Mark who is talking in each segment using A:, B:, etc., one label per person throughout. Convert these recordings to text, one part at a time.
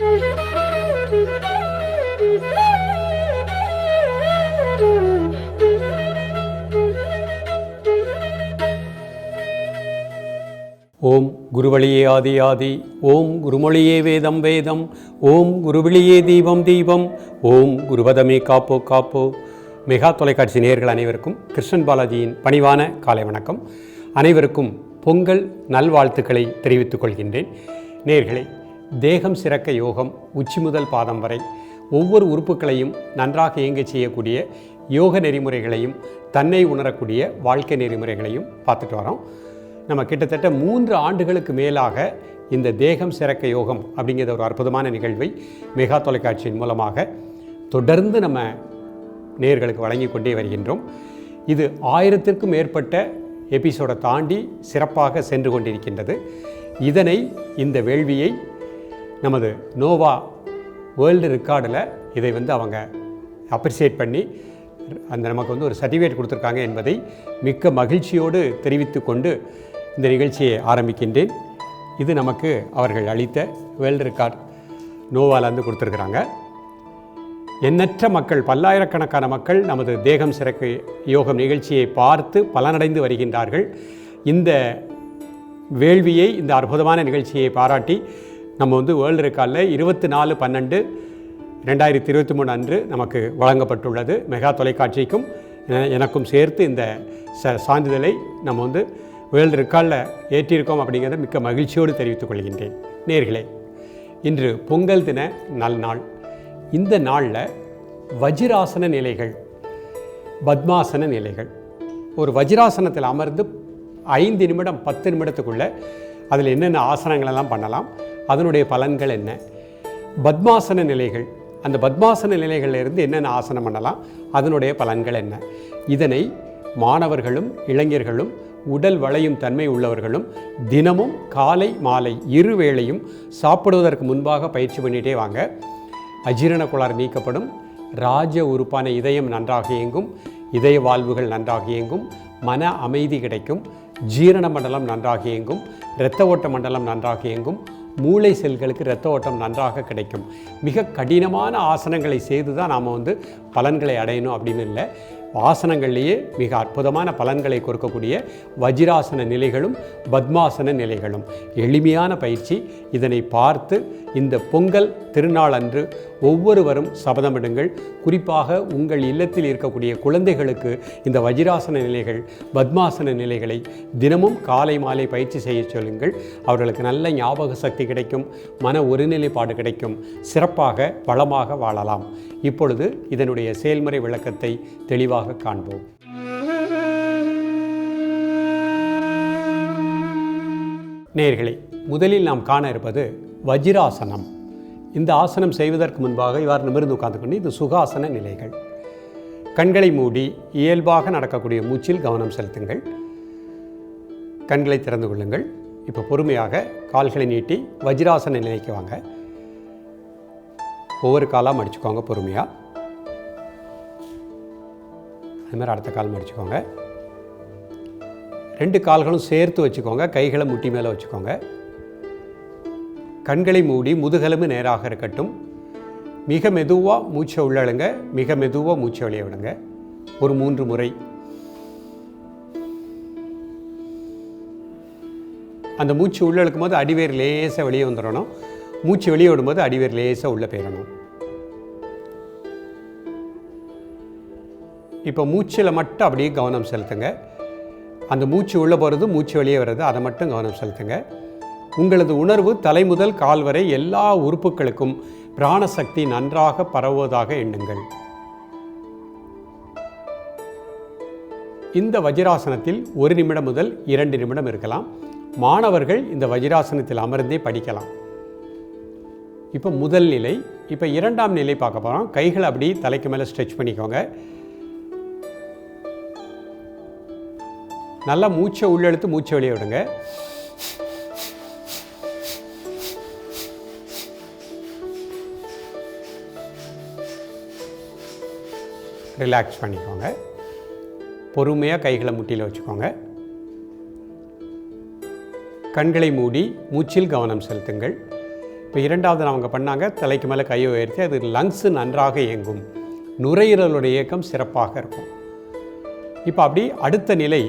A: ஓம் குருவழியே ஆதி ஆதி ஓம் குருமொழியே வேதம் வேதம் ஓம் குருவிழியே தீபம் தீபம் ஓம் குருவதமே காப்போ காப்போ. மெகா தொலைக்காட்சி நேயர்கள் அனைவருக்கும் கிருஷ்ணன் பாலாஜியின் பணிவான காலை வணக்கம். அனைவருக்கும் பொங்கல் நல்வாழ்த்துக்களை தெரிவித்துக் கொள்கின்றேன். நேர்களை தேகம் சிறக்க யோகம் உச்சி முதல் பாதம் வரை ஒவ்வொரு உறுப்புகளையும் நன்றாக இயங்கச் செய்யக்கூடிய யோக நெறிமுறைகளையும் தன்னை உணரக்கூடிய வாழ்க்கை நெறிமுறைகளையும் பார்த்துட்டு வரோம். நம்ம கிட்டத்தட்ட மூன்று ஆண்டுகளுக்கு மேலாக இந்த தேகம் சிறக்க யோகம் அப்படிங்கிற ஒரு அற்புதமான நிகழ்வை மெகா தொலைக்காட்சியின் மூலமாக தொடர்ந்து நம்ம நேர்களுக்கு வழங்கி கொண்டே வருகின்றோம். இது ஆயிரத்திற்கும் மேற்பட்ட எபிசோடை தாண்டி சிறப்பாக சென்று கொண்டிருக்கின்றது. இதனை இந்த வேள்வியை நமது நோவா வேர்ல்டு ரெக்கார்டில் இதை வந்து அவங்க அப்ரிசியேட் பண்ணி அந்த நமக்கு வந்து ஒரு சர்டிஃபிகேட் கொடுத்துருக்காங்க என்பதை மிக்க மகிழ்ச்சியோடு தெரிவித்து கொண்டு இந்த நிகழ்ச்சியை ஆரம்பிக்கின்றேன். இது நமக்கு அவர்கள் அளித்த வேர்ல்டு ரெக்கார்ட் நோவாலேருந்து கொடுத்துருக்குறாங்க. எண்ணற்ற மக்கள் பல்லாயிரக்கணக்கான மக்கள் நமது தேகம் சிறக்க யோகம் நிகழ்ச்சியை பார்த்து பலனடைந்து வருகின்றார்கள். இந்த வேள்வியை இந்த அற்புதமான நிகழ்ச்சியை பாராட்டி நம்ம வந்து வேர்ல்டு ரெக்கார்டில் இருபத்தி நாலு பன்னெண்டு ரெண்டாயிரத்தி இருபத்தி மூணு அன்று நமக்கு வழங்கப்பட்டுள்ளது. மெகா தொலைக்காட்சிக்கும் எனக்கும் சேர்த்து இந்த ச சான்றிதழை நம்ம வந்து வேர்ல்டு ரெக்கார்டில் ஏற்றியிருக்கோம் அப்படிங்கிறத மிக்க மகிழ்ச்சியோடு தெரிவித்துக் கொள்கின்றேன். நேர்களே இன்று பொங்கல் தின நல் நாள் இந்த நாளில் வஜிராசன நிலைகள் பத்மாசன நிலைகள். ஒரு வஜிராசனத்தில் அமர்ந்து ஐந்து நிமிடம் பத்து நிமிடத்துக்குள்ளே அதில் என்னென்ன ஆசனங்களெல்லாம் பண்ணலாம் அதனுடைய பலன்கள் என்ன? பத்மாசன நிலைகள். அந்த பத்மாசன நிலைகளிலிருந்து என்னென்ன ஆசனம் பண்ணலாம்? அதனுடைய பலன்கள் என்ன? இதனை மாணவர்களும் இளைஞர்களும் உடல் வளையும் தன்மை உள்ளவர்களும் தினமும் காலை மாலை இரு வேளையும் சாப்பிடுவதற்கு முன்பாக பயிற்சி பண்ணிகிட்டே வாங்க. அஜீரண குளார் நீக்கப்படும். ராஜ உறுப்பான இதயம் நன்றாக இயங்கும். இதய வாழ்வுகள் நன்றாக இயங்கும். மன அமைதி கிடைக்கும். ஜீரண மண்டலம் நன்றாக இயங்கும். இரத்த ஓட்ட மண்டலம் நன்றாக இயங்கும். மூளை செல்களுக்கு இரத்த ஓட்டம் நன்றாக கிடைக்கும். மிக கடினமான ஆசனங்களை செய்து தான் நாம் வந்து பலன்களை அடையணும் அப்படின்னு இல்லை. ஆசனங்கள்லேயே மிக அற்புதமான பலன்களை கொடுக்கக்கூடிய வஜிராசன நிலைகளும் பத்மாசன நிலைகளும். எளிமையான பயிற்சி. இதனை பார்த்து இந்த பொங்கல் திருநாள் அன்று ஒவ்வொருவரும் சபதமிடுங்கள். குறிப்பாக உங்கள் இல்லத்தில் இருக்கக்கூடிய குழந்தைகளுக்கு இந்த வஜிராசன நிலைகள் பத்மாசன நிலைகளை தினமும் காலை மாலை பயிற்சி செய்ய சொல்லுங்கள். அவர்களுக்கு நல்ல ஞாபக சக்தி கிடைக்கும் மன ஒருநிலைப்பாடு கிடைக்கும் சிறப்பாக வளமாக வாழலாம். இப்பொழுது இதனுடைய செயல்முறை விளக்கத்தை தெளிவாக காண்போம். நேயர்களே முதலில் நாம் காண இருப்பது வஜிராசனம். இந்த ஆசனம் செய்வதற்கு முன்பாக இவ்வாறு நிமிர்ந்து உட்கார்ந்துக்கொண்டு இது சுகாசன நிலைகள். கண்களை மூடி இயல்பாக நடக்கக்கூடிய மூச்சில் கவனம் செலுத்துங்கள். கண்களை திறந்து கொள்ளுங்கள். இப்போ பொறுமையாக கால்களை நீட்டி வஜ்ராசன நிலைக்கு வாங்க. ஒவ்வொரு காலாக மடிச்சுக்கோங்க பொறுமையாக அதுமாதிரி அடுத்த கால் மடிச்சுக்கோங்க ரெண்டு கால்களும் சேர்த்து வச்சுக்கோங்க. கைகளை முட்டி மேலே வச்சுக்கோங்க. கண்களை மூடி முதுகெலும்பு நேராக இருக்கட்டும். மிக மெதுவாக மூச்சை உள்ளழுங்க மிக மெதுவாக மூச்சை வெளியே விடுங்க. ஒரு மூன்று முறை. அந்த மூச்சு உள்ள இழுக்கும் போது அடிவேர் லேசாக வெளியே வந்துடணும். மூச்சு வெளியே விடும்போது அடிவேர் லேசாக உள்ளே போயிடணும். இப்போ மூச்சில் மட்டும் அப்படியே கவனம் செலுத்துங்க. அந்த மூச்சு உள்ளே போகிறது மூச்சு வெளியே வர்றது அதை மட்டும் கவனம் செலுத்துங்க. உங்களது உணர்வு தலை முதல் கால் வரை எல்லா உறுப்புகளுக்கும் பிராணசக்தி நன்றாக பரவுவதாக எண்ணுங்கள். இந்த வஜிராசனத்தில் ஒரு நிமிடம் முதல் இரண்டு நிமிடம் இருக்கலாம். மாணவர்கள் இந்த வஜிராசனத்தில் அமர்ந்தே படிக்கலாம். இப்போ முதல் நிலை இப்போ இரண்டாம் நிலை பார்க்க போகிறோம் கைகளை அப்படி தலைக்கு மேலே ஸ்ட்ரெச் பண்ணிக்கோங்க. நல்லா மூச்சை உள்ளெழுத்து மூச்சை வெளியே விடுங்க. ரிலாக்ஸ் பண்ணிக்கோங்க. பொறுமையாக கைகளை முட்டியில் வச்சுக்கோங்க. கண்களை மூடி மூச்சில் கவனம் செலுத்துங்கள். இப்போ இரண்டாவது அவங்க பண்ணாங்க தலைக்கு மேலே கையை உயர்த்தி அது லங்ஸு நன்றாக இயங்கும். நுரையீரலுடைய இயக்கம் சிறப்பாக இருக்கும். இப்போ அப்படி அடுத்த நிலை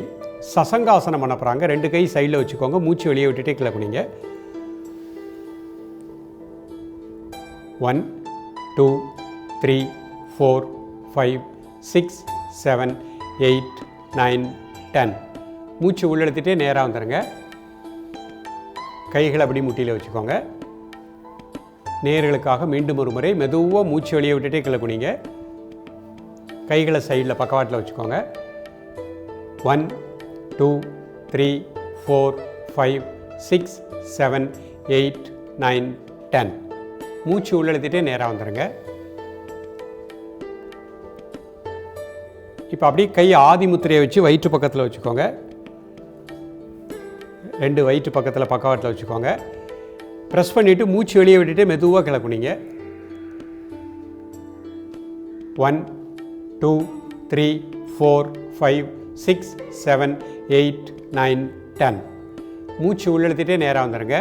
A: சசங்காசனம் பண்ண போகிறாங்க ரெண்டு கை சைடில் வச்சுக்கோங்க மூச்சு வெளியே விட்டுட்டே கீழே குனிங்க. One two three four five six seven eight nine ten. மூச்சு உள்ளெடுத்துகிட்டே நேராக வந்துடுங்க கைகளை அப்படி முட்டியில் வச்சுக்கோங்க. நேர்களுக்காக மீண்டும் ஒரு முறை மெதுவாக மூச்சு வெளியே விட்டுட்டே கீழே குனிங்க. கைகளை சைடில் பக்கவாட்டில் வச்சுக்கோங்க. One two three four five six seven eight nine ten. மூச்சு உள்ளெழுத்திட்டே நேராக வந்துடுங்க இப்போ அப்படியே கை ஆதி முத்திரையை வச்சு வயிற்று பக்கத்தில் வச்சுக்கோங்க. ரெண்டு வயிற்று பக்கத்தில் பக்கவாட்டில் வச்சுக்கோங்க. ப்ரெஸ் பண்ணிவிட்டு மூச்சு வெளியே விட்டுட்டு மெதுவாக கிளக்குனிங்க one two three four five six seven eight nine ten மூச்சு உள்ளெழுத்திட்டே நேராக வந்துடுங்க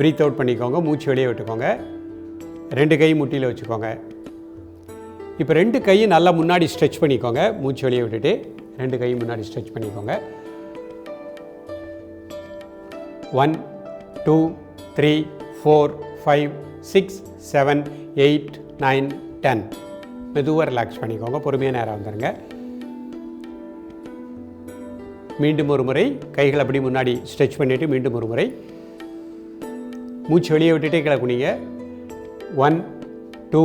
A: ப்ரீத் அவுட் பண்ணிக்கோங்க. மூச்சு வெளியே விட்டுக்கோங்க. ரெண்டு கை முட்டியில் வச்சுக்கோங்க. இப்போ ரெண்டு கையும் நல்லா முன்னாடி ஸ்ட்ரெச் பண்ணிக்கோங்க. மூச்சு வெளியே விட்டுட்டு ரெண்டு கையும் முன்னாடி ஸ்ட்ரெச் பண்ணிக்கோங்க. One two three four five six seven eight nine ten மெதுவாக ரிலாக்ஸ் பண்ணிக்கோங்க. பொறுமையாக நேரம் வந்துடுங்க மீண்டும் ஒரு முறை கைகள் அப்படி முன்னாடி ஸ்ட்ரெச் பண்ணிவிட்டு மீண்டும் ஒரு முறை. மூச்சு வெளியே விட்டுட்டே கிளக்குனீங்க one two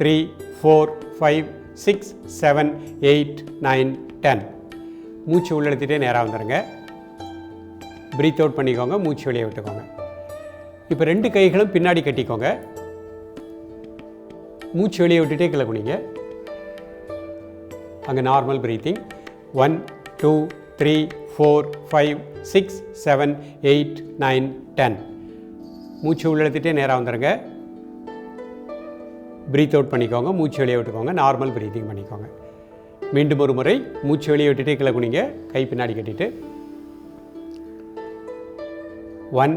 A: three four five six seven eight nine ten மூச்சு உள்ளெடுத்துட்டே நேராக வந்துடுங்க ப்ரீத் அவுட் பண்ணிக்கோங்க மூச்சு வெளியே விட்டுக்கோங்க. இப்போ ரெண்டு கைகளும் பின்னாடி கட்டிக்கோங்க. மூச்சு வெளியே விட்டுட்டே கீழே குனிங்க. அங்கே normal breathing one two three four five six seven eight nine ten மூச்சு உள்ளெடுத்துட்டே நேராக வந்துடுங்க ப்ரீத் அவுட் பண்ணிக்கோங்க மூச்சு வெளியே விட்டுக்கோங்க நார்மல் ப்ரீத்திங் பண்ணிக்கோங்க. மீண்டும் ஒரு முறை மூச்சு வெளியே விட்டுட்டே கீழே குனிங்க கை பின்னாடி கட்டிட்டு. One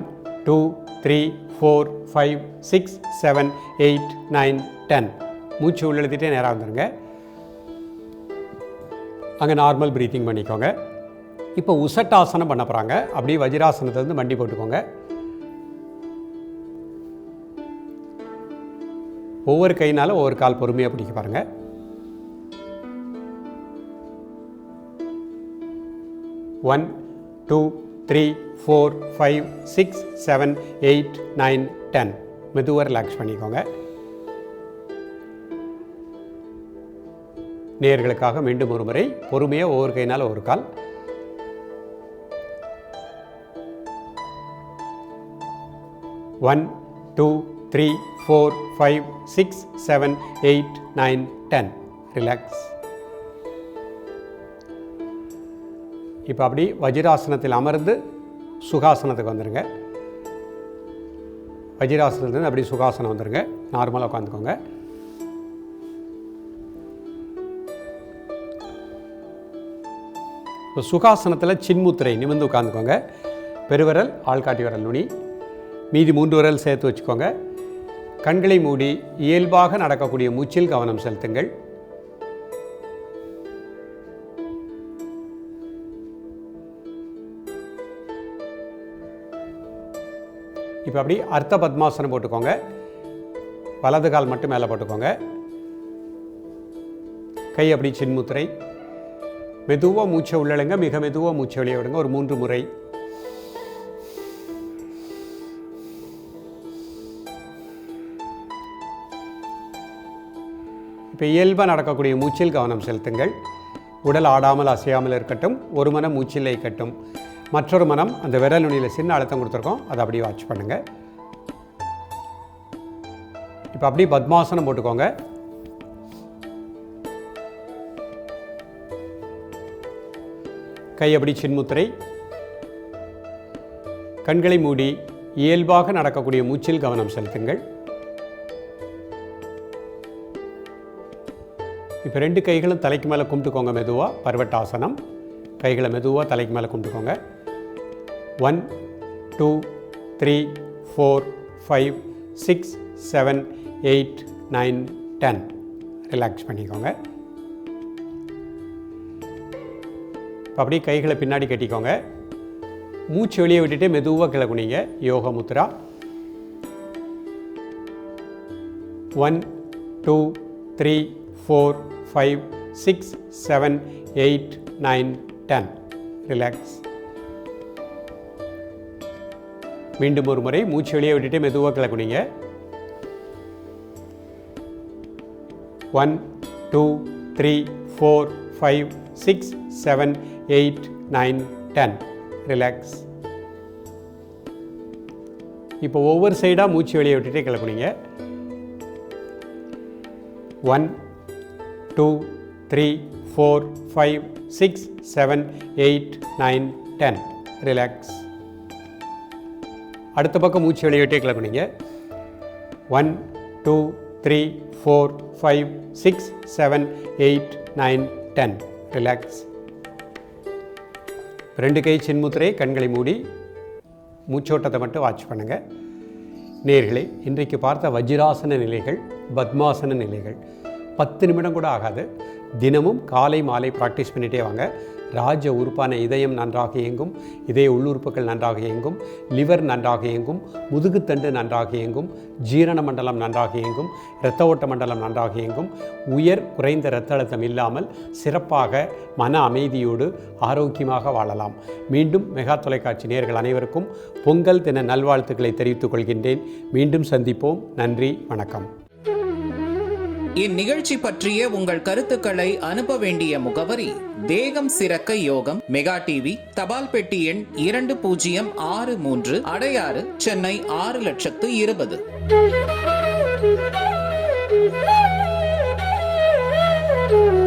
A: two three four five six seven eight nine ten மூச்சு உள்ளெழுத்திட்டே நேராக வந்துடுங்க அங்கே நார்மல் ப்ரீத்திங் பண்ணிக்கோங்க. இப்போ உசட்டாசனம் பண்ண போகிறாங்க அப்படியே வஜ்ராசனத்துலேருந்து மண்டி போட்டுக்கோங்க. ஒவ்வொரு கையினால ஒவ்வொரு கால் பொறுமையாக பிடிக்க பாருங்கள் one two three four five six seven eight nine ten மெதுவாக ரிலாக்ஸ் பண்ணிக்கோங்க. நேர்களுக்காக மீண்டும் ஒரு முறை பொறுமையாக ஒவ்வொரு கையினால் ஒரு கால். One two three four five six seven eight nine ten relax இப்போ அப்படி வஜிராசனத்தில் அமர்ந்து சுகாசனத்துக்கு வந்துடுங்க வஜ்ராசனத்துலேருந்து அப்படி சுகாசனம் வந்துடுங்க நார்மலாக உட்காந்துக்கோங்க. இப்போ சுகாசனத்தில் சின்முத்திரை நிமிர்ந்து உட்காந்துக்கோங்க. பெருவிரல் ஆள்காட்டி விரல் நுனி. மீதி மூன்று விரல் சேர்த்து வச்சுக்கோங்க. கண்களை மூடி இயல்பாக நடக்கக்கூடிய மூச்சில் கவனம் செலுத்துங்கள். இப்போ அப்படி அர்த்த பத்மாசனம் போட்டுக்கோங்க. வலது கால் மட்டும் மேலே போட்டுக்கோங்க. கை அப்படி சின்முத்திரை. மெதுவாக மூச்சை உள்ளழுங்க மிக மெதுவாக மூச்சை வெளியே விடுங்க. ஒரு மூன்று முறை. இப்போ இயல்பாக நடக்கக்கூடிய மூச்சில் கவனம் செலுத்துங்கள். உடல் ஆடாமல் அசையாமல் இருக்கட்டும் ஒரு மனம் மூச்சில் இருக்கட்டும் மற்றொரு மனம் அந்த விரல் நுனியில் சின்ன அழுத்தம் கொடுத்துருக்கோம் அதை அப்படியே வாட்ச் பண்ணுங்கள் இப்போ அப்படியே பத்மாசனம் போட்டுக்கோங்க. கை அப்படி சின்முத்திரை. கண்களை மூடி இயல்பாக நடக்கக்கூடிய மூச்சில் கவனம் செலுத்துங்கள். இப்போ ரெண்டு கைகளும் தலைக்கு மேலே கும்பிட்டுக்கோங்க மெதுவாக பர்வட்டாசனம். கைகளை மெதுவாக தலைக்கு மேலே கும்பிட்டுக்கோங்க. One two three four five six seven eight nine ten relax பண்ணிக்கோங்க. இப்போ அப்படியே கைகளை பின்னாடி கட்டிக்கோங்க. மூச்சு வெளியே விட்டுட்டு மெதுவாக கீழே Yoga Mudra. One two three four five six seven eight nine ten relax மீண்டும் ஒரு முறை மூச்சு வெளியே விட்டுட்டு மெதுவாக கீழே one two three four five six seven eight nine ten relax இப்போ ஒவ்வொரு சைடாக மூச்சு வெளியே விட்டுட்டே கிளப்புனீங்க one two three four five six seven eight nine ten. Relax அடுத்த பக்கம் மூச்சு வெளியிட்டே கிளம்புனீங்க one two three four five six seven eight nine ten. Relax ரெண்டு கை சின்முத்திரை கண்களை மூடி மூச்சோட்டத்தை மட்டும் வாட்ச் பண்ணுங்கள் நேர்களே இன்றைக்கு பார்த்த வஜ்ராசன நிலைகள் பத்மாசன நிலைகள். பத்து நிமிடம் கூட ஆகாது. தினமும் காலை மாலை ப்ராக்டிஸ் பண்ணிகிட்டே வாங்க. ராஜ உறுப்பான இதயம் நன்றாக இயங்கும். இதய உள்ளுறுப்புகள் நன்றாக இயங்கும். லிவர் நன்றாக இயங்கும். முதுகுத்தண்டு நன்றாக இயங்கும். ஜீரண மண்டலம் நன்றாக இயங்கும். இரத்த ஓட்ட மண்டலம் நன்றாக இயங்கும். உயர் குறைந்த இரத்த அழுத்தம் இல்லாமல் சிறப்பாக மன அமைதியோடு ஆரோக்கியமாக வாழலாம். மீண்டும் மெகா தொலைக்காட்சி நேர்கள் அனைவருக்கும் பொங்கல் தின நல்வாழ்த்துக்களை தெரிவித்துக் கொள்கின்றேன். மீண்டும் சந்திப்போம். நன்றி வணக்கம்.
B: இந்நிகழ்ச்சி பற்றிய உங்கள் கருத்துக்களை அனுப்ப வேண்டிய முகவரி தேகம் சிறக்க யோகம் மெகா டிவி தபால் பெட்டி எண் இரண்டு பூஜ்ஜியம் ஆறு மூன்று அடையாறு சென்னை ஆறு லட்சத்து இருபது.
C: Thank you.